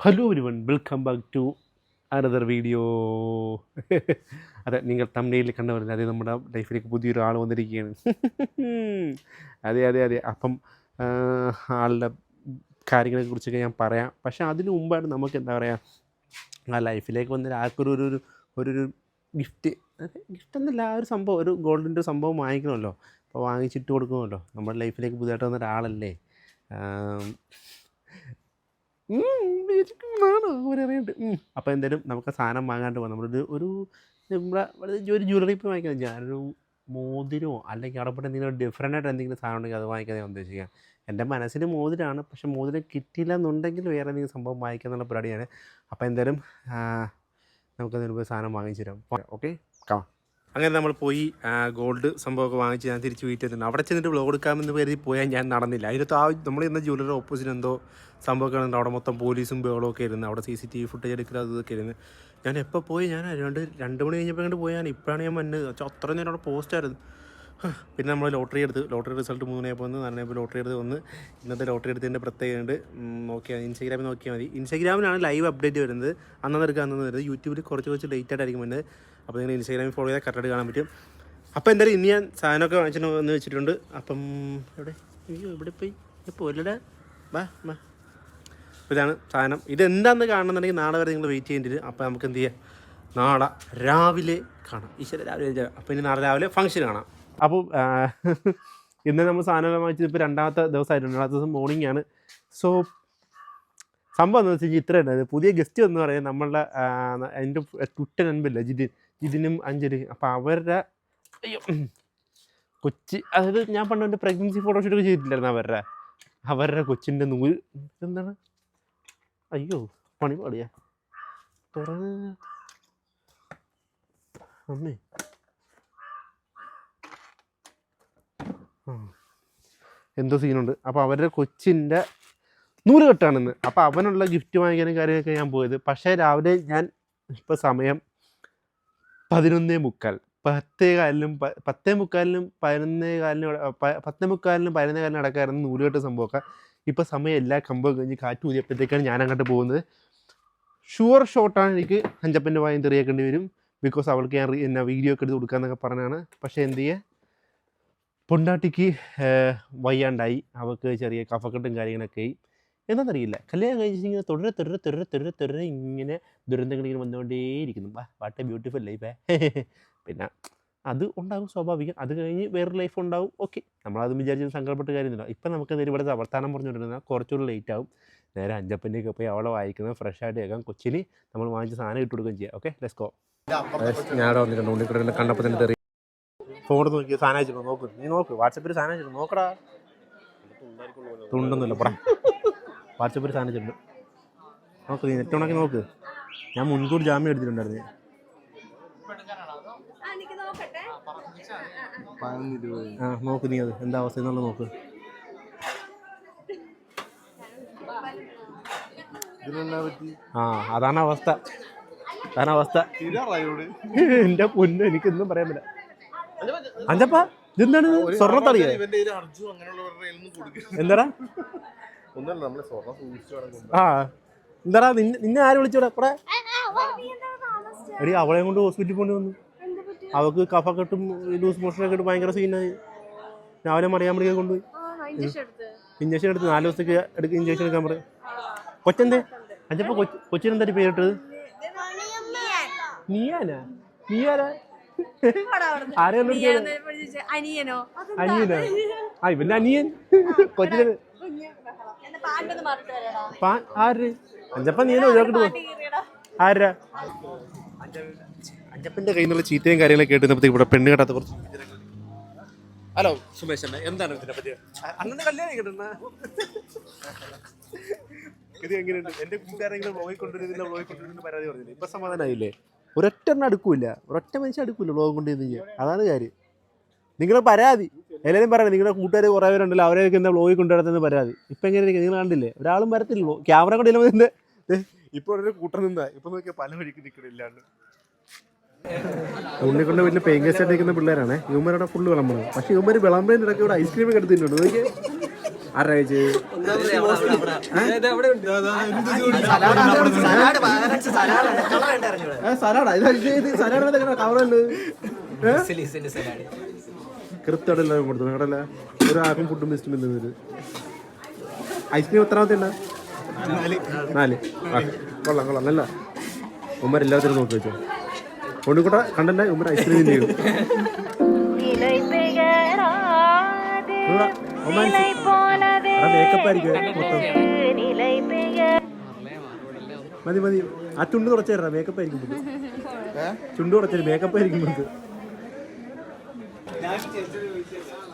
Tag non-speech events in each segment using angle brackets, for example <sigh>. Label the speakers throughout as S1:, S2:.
S1: Hello one welcome back to another video അതെ നിങ്ങൾ തമിഴിൽ കണ്ടവരുന്നത് അതെ നമ്മുടെ ലൈഫിലേക്ക് പുതിയൊരു ആൾ വന്നിരിക്കുകയാണ്. <laughs> അതെ അതെ അതെ. അപ്പം ആളുടെ കാര്യങ്ങളെ കുറിച്ചൊക്കെ ഞാൻ പറയാം. പക്ഷേ അതിന് മുമ്പാണ് നമുക്ക് എന്താ പറയുക ആ ലൈഫിലേക്ക് വന്ന ആൾക്കൊരു ഒരു ഒരു ഗിഫ്റ്റ് ഗിഫ്റ്റ് എന്നല്ല ആ ഒരു സംഭവം ഒരു ഗോൾഡിന്റെ സംഭവം വാങ്ങിക്കണമല്ലോ. അപ്പോൾ വാങ്ങിച്ചിട്ട് കൊടുക്കണമല്ലോ. നമ്മുടെ ലൈഫിലേക്ക് പുതിയതായിട്ട് വന്ന ഒരാളല്ലേ ആം, ഉം, വിചാരിക്കുന്നതാണോ അവരറിയണ്ട് അപ്പോൾ എന്തായാലും നമുക്ക് സാധനം വാങ്ങാണ്ട് പോകാം നമ്മളൊരു ഒരു നമ്മുടെ ഒരു ജ്വല്ലറി ഇപ്പോൾ വാങ്ങിക്കാം ഞാനൊരു മോതിരമോ അല്ലെങ്കിൽ അവിടെ പോയിട്ട് എന്തെങ്കിലും ഡിഫറെന്റ് ആയിട്ട് എന്തെങ്കിലും സാധനം ഉണ്ടെങ്കിൽ അത് വാങ്ങിക്കാൻ ഞാൻ ഉദ്ദേശിക്കാം. എന്റെ മനസ്സിൽ മോതിരമാണ് പക്ഷെ മോതിരം കിട്ടിയില്ല എന്നുണ്ടെങ്കിൽ വേറെ എന്തെങ്കിലും സംഭവം വായിക്കുക എന്നുള്ള പരിപാടിയാണ്. അപ്പോൾ എന്തായാലും നമുക്ക് നമുക്കതിന് മുമ്പ് സാധനം വാങ്ങിച്ചു തരാം. ഓക്കെ? കാം അങ്ങനെ നമ്മൾ പോയി ഗോൾഡ് സംഭവമൊക്കെ വാങ്ങിച്ച് ഞാൻ തിരിച്ച് വീട്ടിൽ എത്തുന്നു. അവിടെ ചെന്നിട്ട് വ്ലോഗ് എടുക്കാമെന്ന് കരുതി പോയാൽ ഞാൻ നടന്നില്ല. അതിനകത്ത് ആ നമ്മൾ ഇന്ന് ജ്വല്ലറി ഓപ്പോസിറ്റ് എന്തോ സംഭവമൊക്കെ ഉണ്ട് അവിടെ മൊത്തം പോലീസും ബഹളമൊക്കെ ഇരുന്ന് അവിടെ C C T V footage എടുക്കുക അതൊക്കെ ഇരുന്ന് ഞാൻ എപ്പോൾ പോയി? ഞാൻ രണ്ട് രണ്ട് മണി കഴിഞ്ഞപ്പോൾ കണ്ട് പോയാൽ ഇപ്പോഴാണ് ഞാൻ മണ്ണ് അത്ര നേരം അവിടെ പോസ്റ്റായിരുന്നു പിന്നെ നമ്മൾ ലോട്ടറി എടുത്ത് ലോട്ടറി റിസൾട്ട് മൂന്നായപ്പോൾ വന്ന് നാലായപ്പോൾ ലോട്ടറി എടുത്ത് വന്ന് ഇന്നത്തെ ലോട്ടറി എടുത്തതിന്റെ പ്രത്യേകത ഉണ്ട് നോക്കിയാൽ ഇൻസ്റ്റാഗ്രാമിൽ നോക്കിയാൽ മതി. ഇൻസ്റ്റാഗ്രാമിലാണ് ലൈവ് അപ്ഡേറ്റ് വരുന്നത്. അന്നന്ന് എടുക്കുക അന്നു വരുന്നത് യൂട്യൂബിൽ കുറച്ച് കുറച്ച് ലേറ്റ് ആയിട്ടായിരിക്കും വരുന്നത്. അപ്പോൾ നിങ്ങൾ ഇൻസ്റ്റാഗ്രാമിൽ ഫോളോ ചെയ്താൽ കറക്റ്റായിട്ട് കാണാൻ പറ്റും. അപ്പോൾ എന്തായാലും ഇനി ഞാൻ സാധനമൊക്കെ വാങ്ങിച്ചിട്ട് വന്ന് വെച്ചിട്ടുണ്ട്. അപ്പം എവിടെ? അയ്യോ ഇവിടെ പോയി? പോലടാ വാ വാ. അപ്പോൾ ഇതാണ് സാധനം. ഇതെന്താണെന്ന് കാണണമെന്നുണ്ടെങ്കിൽ നാളെ വരെ നിങ്ങൾ വെയിറ്റ് ചെയ്യേണ്ടി വരും. അപ്പോൾ നമുക്ക് എന്ത് ചെയ്യാം? നാളെ രാവിലെ കാണാം. ഈശ്വര രാവിലെ അപ്പോൾ ഇനി നാളെ രാവിലെ ഫംഗ്ഷൻ കാണാം. അപ്പോൾ ഇന്ന് നമ്മൾ സാധനം വാങ്ങിച്ചത് ഇപ്പോൾ രണ്ടാമത്തെ ദിവസമായിട്ടുണ്ട്. രണ്ടാമത്തെ ദിവസം മോർണിംഗ് ആണ്. സോ സംഭവം എന്ന് വെച്ച് കഴിഞ്ഞാൽ ഇത്ര ഉണ്ടായത് പുതിയ ഗസ്റ്റ് എന്ന് പറയുന്നത് നമ്മളുടെ എന്റെ ട്വിറ്റർ അൻപില്ല ജിതിൻ. ജിതിനും അഞ്ജലി അപ്പോൾ അവരുടെ അയ്യോ. കൊച്ചി അതായത് ഞാൻ പണ്ട് എന്റെ പ്രഗ്നൻസി ഫോട്ടോഷൂട്ടൊക്കെ ചെയ്തിട്ടില്ലായിരുന്നു അവരുടെ. അവരുടെ കൊച്ചിന്റെ നൂൽ. എന്താണ്? അയ്യോ പണി പാടിയാ. തുറന്ന്. അമ്മേ. എന്തോ സീനുണ്ട്. അപ്പോൾ അവരുടെ കൊച്ചിന്റെ നൂൽ കെട്ടാണെന്ന് അപ്പോൾ അവനുള്ള ഗിഫ്റ്റ് വാങ്ങിക്കാനും കാര്യമൊക്കെ ഞാൻ പോയത്. പക്ഷേ രാവിലെ ഞാൻ ഇപ്പോൾ സമയം പതിനൊന്നേ മുക്കാൽ. പത്തേ കാലിനും പ- പത്തേ മുക്കാലിനും പതിനൊന്നേ കാലിനും പത്തേ മുക്കാലിനും പതിനൊന്നേ കാലിനും അടക്കായിരുന്നു നൂലുകെട്ട് സംഭവമൊക്കെ. ഇപ്പോൾ സമയം എല്ലാ കമ്പ് കഴിഞ്ഞ് കാറ്റ് ഊതിയപ്പോഴത്തേക്കാണ് ഞാൻ അങ്ങോട്ട് പോകുന്നത്. ഷുവർ ഷോട്ടാണ് എനിക്ക് അഞ്ചപ്പന്റെ വായും തെറിയാക്കേണ്ടി വരും. ബിക്കോസ് അവൾക്ക് ഞാൻ എന്നാ വീഡിയോ ഒക്കെ എടുത്ത് കൊടുക്കാന്നൊക്കെ പറഞ്ഞാണ്. പക്ഷേ എന്ത് ചെയ്യുക പൊണ്ടാട്ടിക്ക് വയ്യാണ്ടായി. അവൾക്ക് ചെറിയ കഫക്കെട്ടും കാര്യങ്ങളൊക്കെ ആയി. എന്താണെന്നറിയില്ല കല്യാണം കഴിച്ച് ഇങ്ങനെ തുടരെ തുടരെ തുടരെ തുടരെ തുടരെ ഇങ്ങനെ ദുരന്തങ്ങൾ ഇങ്ങനെ വന്നുകൊണ്ടേയിരിക്കുന്നു. വാട്ട് എ ബ്യൂട്ടിഫുൾ ലൈഫേ പിന്നെ അത് ഉണ്ടാകും സ്വാഭാവികം. അത് കഴിഞ്ഞ് വേറൊരു ലൈഫ് ഉണ്ടാവും. ഓക്കെ നമ്മളത് വിചാരിച്ച് സങ്കടപ്പെട്ട് കാര്യമൊന്നുമില്ല. ഇപ്പം നമുക്ക് ഇവിടെ വർത്താനം പറഞ്ഞുകൊണ്ടിരുന്നാൽ കുറച്ചുകൂടി ലേറ്റ് ആവും. നേരെ അഞ്ചപ്പന്റെയൊക്കെ പോയി അവളെ വായിക്കുന്നത് ഫ്രഷ് ആയിട്ട് കേൾക്കാം കൊച്ചിന് നമ്മൾ വാങ്ങിച്ച സാധനം ഇട്ട് കൊടുക്കുകയും ചെയ്യാം ഓക്കെ ലെസ്കോ ഞാൻ വന്നിട്ടുണ്ട്. കണ്ടപ്പോൾ തന്നെ ഫോണിൽ നോക്കി സാധനം അയച്ചിട്ട് നോക്ക്. നീ നോക്ക് വാട്സപ്പിൽ സാധനം അയച്ചിട്ട് നോക്കടാ. തുണ്ടൊന്നുമില്ല പടാ. വാട്സപ്പിൽ സാധനം അയച്ചിട്ടുണ്ട് നോക്ക് നീ നെറ്റ് ഉണക്കി നോക്ക്. ഞാൻ മുൻകൂർ ജാമ്യം എടുത്തിട്ടുണ്ടായിരുന്നു.
S2: ആ,
S1: നോക്ക് നീ അത്. എന്താ അവസ്ഥ എന്നുള്ളത് നോക്ക്. ആ അതാണ് അവസ്ഥ. അതാണ് അവസ്ഥ. എന്റെ പൊന്ന് എനിക്കൊന്നും പറയാൻ പറ്റില്ല. അഞ്ചപ്പ? ഇതെന്താണ് സ്വർണത്തളിയ എന്താടാ? ആ. എന്താടാ നിന്നെ നിന്നെ ആര് വിളിച്ചോടാ കൂടെ? എടി അവളെ കൊണ്ട് ഹോസ്പിറ്റലിൽ പോണ്ടി വന്നു.
S2: അവക്ക് കഫ
S1: കെട്ടും കഫക്കെട്ടും ലൂസ് മോഷനൊക്കെ ഇട്ട് ഭയങ്കര സീനായി രാവിലെ മറിയാൻ വേണ്ടി കൊണ്ടുപോയി.
S2: ഇഞ്ചക്ഷൻ എടുത്ത്?
S1: നാല് ദിവസത്തേക്ക് എടുക്ക ഇഞ്ചക്ഷൻ എടുക്കാൻ പറയും കൊച്ചെന്തേ? അഞ്ചപ്പ കൊച്ചു കൊച്ചിനെന്താ പേരിട്ടത്? നീയാനാ? നീയാരാ?
S2: അനിയനോ?
S1: ആ ഇവന്റെ അനിയൻ. കൊച്ചിന്
S2: കുഞ്ഞ് ബഹളം. എന്റെ പാന്റ് ഒന്ന് മാറിട്ട് വരാടാ.
S1: പാ ആര്? അഞ്ചപ്പ നീ ഒഴിവാക്കിട്ട് ആരാ? അഞ്ചപ്പന്റെ കയ്യിൽ നിന്നുള്ള ചീത്തയും കാര്യങ്ങളൊക്കെ കേട്ടുന്നപ്പോഴത്തേക്ക് ഇവിടെ പെണ്ണ് കേട്ടാത്ത കുറച്ച് ഹലോ സുമേഷ് അണ്ണ എന്താണ് ഇതിനെ പറ്റി അണ്ണന്റെ കല്യാണം കിട്ടുന്ന ഇത് എങ്ങനെയുണ്ട്? എന്റെ കൂട്ടുകാരെങ്കിലും വ്ളോഗിൽ കൊണ്ടുവരുന്നില്ല വ്ളോഗിൽ കൊണ്ടുവരുന്ന പരാതി പറഞ്ഞില്ലേ? ഇപ്പൊ സമാധാനമായില്ലേ ഒരൊറ്റ എണ്ണം അടുക്കൂല ഒരൊറ്റ മനുഷ്യൻ അടുക്കൂല കൊണ്ട് കൊണ്ടുവരുന്ന അതാണ് കാര്യം. നിങ്ങളെ പരാതി. എല്ലാവരും പറയാം നിങ്ങളുടെ കൂട്ടുകാർ കുറേ പേരുണ്ടല്ലോ അവരെയൊക്കെ എന്താ ബ്ലോഗിൽ കൊണ്ടുവരുന്നതെന്ന് പരാതി. ഇപ്പം എങ്ങനെ? നിങ്ങൾ കണ്ടില്ലേ? ഒരാളും വരത്തില്ല. ക്യാമറ കൊണ്ടില്ല ഇപ്പോൾ ഒരു കൂട്ടം നിന്നാ. ഇപ്പൊ നോക്കിയാൽ പല വഴിക്ക് നിൽക്കണില്ലാണ്ട് ഉണ്ണിക്കൊണ്ട് വലിയ പെയിൻ ഗസ്റ്റ് നിൽക്കുന്ന പിള്ളേരാണ്. ഇവന്മാരുടെ ഫുള്ള് വിളമ്പണം. പക്ഷേ ഇവന്മാർ വിളമ്പതിന്റെ ഇടയ്ക്ക് ഇവിടെ ഐസ്ക്രീം ഒക്കെ എടുത്തിട്ടുണ്ട്. നോക്കിയേ. ആരാ കഴിച്ചത് സലാഡാ ഇത് സലാഡ് കവറുണ്ട് കൃത്യമായിട്ട് എല്ലാവരും കൊടുത്തു. നിങ്ങളല്ല ഒരാൾക്കും ഫുഡും ബെസ്റ്റും ഐസ്ക്രീം എത്രാമത്തെ ഉണ്ട? നാല്. കൊള്ളാം കൊള്ളാം. നല്ല. ഉമ്മർ എല്ലാത്തിനും നോക്കി വെച്ചോ. കൊണ്ടുകൂട്ട കണ്ടല്ലേ? ഉമ്മർ ഐസ്ക്രീം ചെയ്യും മേക്കപ്പ് ആയിരിക്കും മൊത്തം. മതി മതി. ആ ചുണ്ട് തുടച്ചേരാ മേക്കപ്പ് ആയിരിക്കും ചുണ്ട് തുടച്ചേരും മേക്കപ്പ് ആയിരിക്കും.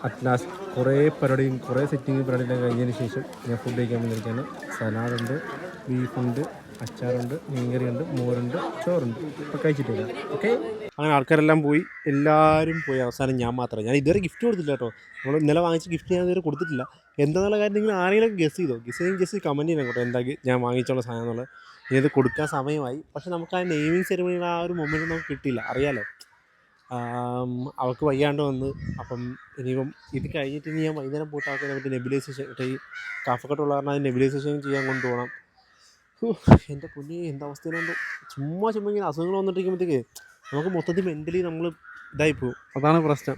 S1: അറ്റ് ലാസ്റ്റ് കുറേ പരിപാടിയും കുറേ സെറ്റിങ് പരിപാടിയെല്ലാം കഴിഞ്ഞതിന് ശേഷം ഞാൻ ഫുഡ് കഴിക്കാൻ വന്നിരിക്കുകയാണ്. സലാഡുണ്ട് ബീഫുണ്ട് അച്ചാറുണ്ട് മീൻകറിയുണ്ട് മോരുണ്ട് ചോറുണ്ട്. ഇപ്പോൾ കഴിച്ചിട്ടില്ല. ഓക്കെ അങ്ങനെ ആൾക്കാരെല്ലാം പോയി. എല്ലാവരും പോയി. അവസാനം ഞാൻ മാത്രമേ ഞാൻ ഇതുവരെ ഗിഫ്റ്റ് കൊടുത്തില്ല കേട്ടോ. നമ്മൾ ഇന്നലെ വാങ്ങിച്ച ഗിഫ്റ്റ് ഞാൻ ഇതുവരെ കൊടുത്തിട്ടില്ല. എന്താണെന്നുള്ള കാര്യം നിങ്ങൾ ആരെങ്കിലും ഗസ് ചെയ്തോ? ഗസ് ചെയ്യും ജസ്റ്റ് കമന്റ് ചെയ്യണം കേട്ടോ. എന്താ ഞാൻ വാങ്ങിച്ചുള്ള സാധനം എന്നുള്ളത്. ഇനി ഇത് കൊടുക്കാൻ സമയമായി. പക്ഷെ നമുക്ക് ആ നെയ്മിങ് സെറിമണിയുടെ ആ ഒരു മൊമെന്റ് നമുക്ക് കിട്ടിയില്ല. അറിയാലോ? അവൾക്ക് വയ്യാണ്ട് വന്ന്. അപ്പം ഇനിയിപ്പം ഇത് കഴിഞ്ഞിട്ട് ഇനി ഞാൻ വൈകുന്നേരം പോയിട്ട് അവൾക്ക് മറ്റേ നെബിലൈസേഷൻ മറ്റേ കഫക്കെട്ടുള്ള കാരണം അത് നെബിലൈസേഷൻ ചെയ്യാൻ കൊണ്ടുപോകണം. എന്റെ കുഞ്ഞ് എന്താ അവസ്ഥയിലുണ്ട് ചുമ്മാ ചുമ്മാ ഇങ്ങനെ അസുഖങ്ങൾ വന്നിട്ടിരിക്കുമ്പോഴത്തേക്ക് നമുക്ക് മൊത്തത്തിൽ മെന്റലി നമ്മൾ ഇതായി പോകും. അതാണ് പ്രശ്നം.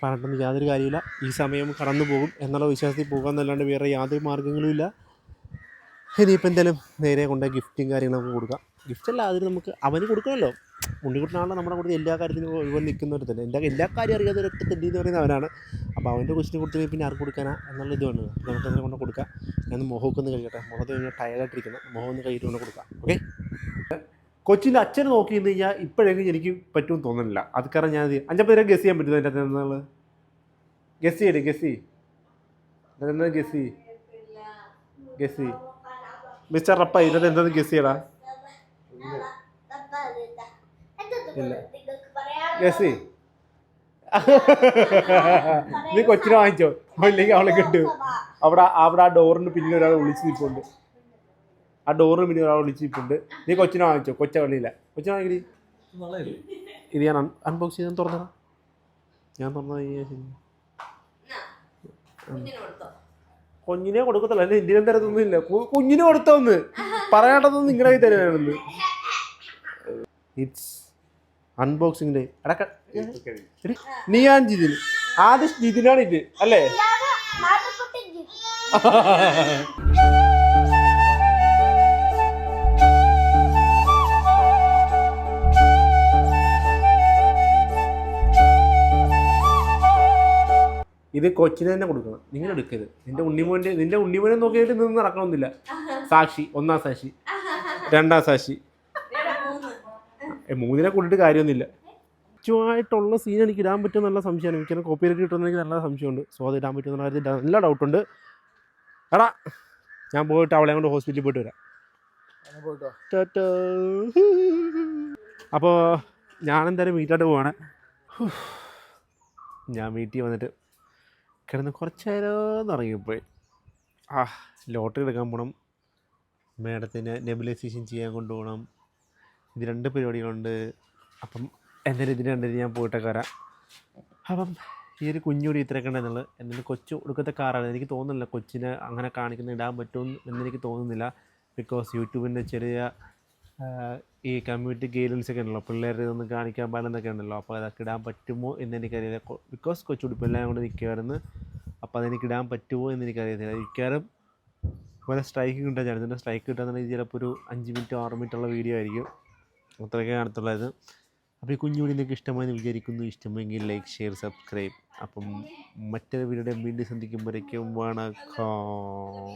S1: പറഞ്ഞിട്ടൊന്നും യാതൊരു കാര്യമില്ല ഈ സമയം കടന്നു പോകും എന്നുള്ള വിശ്വാസത്തിൽ പോകുക എന്നല്ലാണ്ട് വേറെ യാതൊരു മാർഗങ്ങളും ഇല്ല. ഇനിയിപ്പോൾ എന്തായാലും നേരെ കൊണ്ട് ഗിഫ്റ്റും കാര്യങ്ങളൊക്കെ കൊടുക്കുക കൊടുക്കാം. ഗിഫ്റ്റ് അല്ല അതിന് നമുക്ക് അവന് കൊടുക്കണമല്ലോ ഉണ്ണിക്കുട്ടനാണല്ലോ നമ്മുടെ കൂടെ എല്ലാ കാര്യത്തിനും ഇവൻ നിൽക്കുന്നവർ ഒരു തന്നെ. എല്ലാ എല്ലാ കാര്യം അറിയാതെ ഒരൊക്കെ തെണ്ടി എന്ന് പറയുന്ന അവനാണ്. അപ്പോൾ അവന്റെ കൊച്ചിനെ കൊടുത്തു പിന്നെ ആർക്ക് കൊടുക്കാനാ എന്നുള്ള ഇതുമാണ് അപ്പോൾ നമുക്ക് അതിനെ കൊണ്ട് കൊടുക്കാം. ഞാൻ മുഖമൊക്കെ ഒന്ന് കഴിക്കട്ടെ മുഖത്ത് കഴിഞ്ഞാൽ ടയർഡായിട്ടിരിക്കുന്നത് മുഖം ഒന്ന് കയ്യിട്ട് കൊണ്ട് കൊടുക്കാം. ഓക്കെ കൊച്ചിന്റെ അച്ഛനെ നോക്കി നിന്ന് കഴിഞ്ഞാൽ ഇപ്പോഴെങ്കിലും എനിക്ക് പറ്റുമെന്ന് തോന്നുന്നില്ല. അത് കാരണം ഞാൻ അഞ്ചപ്പം നേരം ഗസ് ചെയ്യാൻ പറ്റുമോ എന്റെ അകത്ത് നിന്നുള്ളത് ഗസ് ചെയ്യേ. ഗസ് അതെന്താ ഗസ് ചെയ് ഗസ് ചെയ് മിസ്റ്റർ റപ്പ ഇതിനകത്ത് എന്താ ഗസ് ചെയ്യടാ? ഇല്ല. ഗസ് ചെയ് <laughs> നീ കൊച്ചിനെ വാങ്ങിച്ചോ. ഇല്ലെങ്കിൽ അവളെ കിട്ടും. അവിടെ അവിടെ ആ ഡോറിന് പിന്നിൽ ഒരാൾ വിളിച്ച് നിൽപ്പുണ്ട്. ആ ഡോറിന് പിന്നിൽ ഒരാൾ വിളിച്ച് നിൽപ്പുണ്ട്. നീ കൊച്ചിനെ വാങ്ങിച്ചോ? കൊച്ച വെള്ളിയില്ല കൊച്ചിനെ വാങ്ങിക്കടി. ഇത് ഞാൻ അൺബോക്സ് ചെയ്ത് തുറന്നടാ ഞാൻ തുറന്നു കഴിഞ്ഞാൽ ശരി കുഞ്ഞിനെ കൊടുക്കത്തില്ല. അല്ലെ ഇന്ത്യൻ തരത്തൊന്നുമില്ല ഇല്ല കുഞ്ഞിനെ കൊടുത്തോന്ന് പറയാട്ടതൊന്നും നിങ്ങളുടെ കയ്യിൽ ഇറ്റ്സ് അൺബോക്സിംഗ് ഡേ അടക്ക നീ നീയാൻ ജിതിന്. ആദ്യം ജിതിനാണ് ഇത് അല്ലേ? ഇത് കൊച്ചിനെ തന്നെ കൊടുക്കണം. നിങ്ങൾ എടുക്കരുത്. നിന്റെ ഉണ്ണിമോന്റെ നിന്റെ ഉണ്ണിമോനെ നോക്കിയിട്ട് നിന്ന് നടക്കണമെന്നില്ല സാക്ഷി ഒന്നാം സാക്ഷി രണ്ടാം സാക്ഷി. മൂന്നിനെ കൊണ്ടിട്ട് കാര്യമൊന്നുമില്ല. ായിട്ടുള്ള സീൻ എനിക്ക് ഇടാൻ പറ്റും നല്ല സംശയമാണ്. എനിക്ക് കോപ്പി റൈറ്റ് കിട്ടുന്ന എനിക്ക് നല്ല സംശയമുണ്ട്. സോ അത് ഇടാൻ പറ്റുന്ന കാര്യത്തിൽ നല്ല ഡൗട്ടുണ്ട് എടാ ഞാൻ പോയിട്ട് അവളെ കൊണ്ട് ഹോസ്പിറ്റലിൽ പോയിട്ട് വരാം. അപ്പോൾ ഞാനെന്തായാലും വീട്ടിലോട്ട് പോവാണ്. ഞാൻ വീട്ടിൽ വന്നിട്ട് കിടന്ന് കുറച്ച് നേരം ഇറങ്ങിപ്പോയി ആ ലോട്ടറി എടുക്കാൻ പോകണം മേഡത്തിന് നെബുലൈസേഷൻ ചെയ്യാൻ കൊണ്ടുപോകണം. ഇത് രണ്ട് പരിപാടികളുണ്ട്. അപ്പം എന്തായാലും ഇതിന് രണ്ടിന് ഞാൻ പോയിട്ടൊക്കെ വരാം. അപ്പം ഈ ഒരു കുഞ്ഞുകൂടി ഇത്രയൊക്കെ ഉണ്ടെന്നുള്ളത് എന്തെങ്കിലും കൊച്ചു ഒടുക്കത്തെ കാറാണ് എനിക്ക് തോന്നുന്നില്ല കൊച്ചിനെ അങ്ങനെ കാണിക്കുന്ന ഇടാൻ പറ്റും എന്നെനിക്ക് തോന്നുന്നില്ല. ബിക്കോസ് യൂട്യൂബിന്റെ ചെറിയ ഈ കമ്മ്യൂണിറ്റി ഗൈഡൻസ് ഒക്കെ ഉണ്ടല്ലോ. പിള്ളേരുടെ ഇതൊന്നും കാണിക്കാൻ പാടില്ലെന്നൊക്കെ ഉണ്ടല്ലോ. അപ്പോൾ അതൊക്കെ ഇടാൻ പറ്റുമോ എന്ന് എനിക്കറിയില്ല. ബിക്കോസ് കൊച്ചുടുപ്പെല്ലാം കൊണ്ട് നിൽക്കുമായിരുന്നു അപ്പോൾ അതെനിക്ക് ഇടാൻ പറ്റുമോ എന്ന് എനിക്കറിയത്തില്ല. മിക്കവാറും പോലെ സ്ട്രൈക്ക് കിട്ടാൻ ചാൻസ് സ്ട്രൈക്ക് കിട്ടാന്നുണ്ടെങ്കിൽ ചിലപ്പോൾ ഒരു അഞ്ച് മിനിറ്റ് ആറ് മിനിറ്റ് ഉള്ള വീഡിയോ ആയിരിക്കും. അത്രയൊക്കെ കാണത്തുള്ളത് അപ്പോൾ ഈ കുഞ്ഞുകൂടി നിങ്ങൾക്ക് ഇഷ്ടമായെന്ന് വിചാരിക്കുന്നു. ഇഷ്ടമെങ്കിൽ ലൈക്ക് ഷെയർ സബ്സ്ക്രൈബ് അപ്പം മറ്റൊരു വീഡിയോയുടെ വീണ്ടും സന്ധിക്കുമ്പോഴേക്കും വണക്കം.